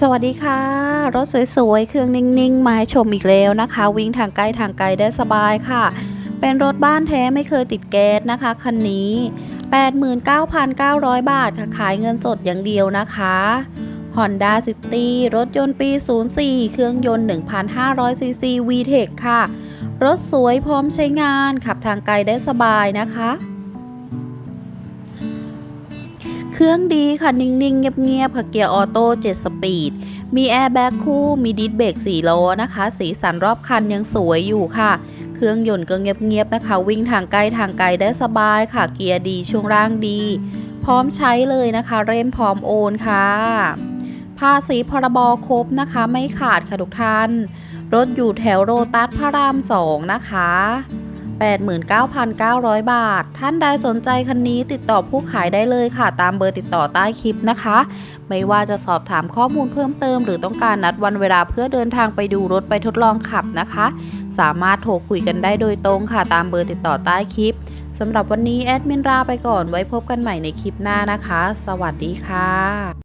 สวัสดีค่ะ รถสวยๆ เครื่องนิ่งๆ มาให้ชมอีกแล้วนะคะ วิ่งทางใกล้ทางไกลได้สบายค่ะ เป็นรถบ้านแท้ไม่เคยติดแก๊สนะคะ คันนี้ 89,900 บาทค่ะ ขายเงินสดอย่างเดียวนะคะ Honda City รถยนต์ปี 04 เครื่องยนต์ 1,500ซีซี VTEC ค่ะ รถสวยพร้อมใช้งานขับทางไกลได้สบายนะคะ เครื่องดีค่ะ นิ่ง ๆ เงียบ ๆ ค่ะเกียร์ออโต้7สปีด มีแอร์แบ็กคู่ มีดิสเบรก4ล้อนะคะ สีสันรอบคันยังสวยอยู่ค่ะ เครื่องยนต์ก็เงียบ ๆ นะคะ วิ่งทางไกล้ทางไกลได้สบายค่ะ เกียร์ดีช่วงล่างดี พร้อมใช้เลยนะคะ เร่มพร้อมโอนค่ะภาษีพรบครบนะคะ ไม่ขาดค่ะทุกท่าน รถอยู่แถวโรตัสพระราม2นะคะ 89,900 บาท ท่านใดสนใจคันนี้ติดต่อผู้ขายได้เลยค่ะ ตามเบอร์ติดต่อใต้คลิปนะคะ ไม่ว่าจะสอบถามข้อมูลเพิ่มเติม หรือต้องการนัดวันเวลาเพื่อเดินทางไปดูรถไปทดลองขับนะคะ สามารถโทรคุยกันได้โดยตรงค่ะ ตามเบอร์ติดต่อใต้คลิปสำหรับวันนี้แอดมินลาไปก่อนไว้พบกันใหม่ในคลิปหน้านะคะ สวัสดีค่ะ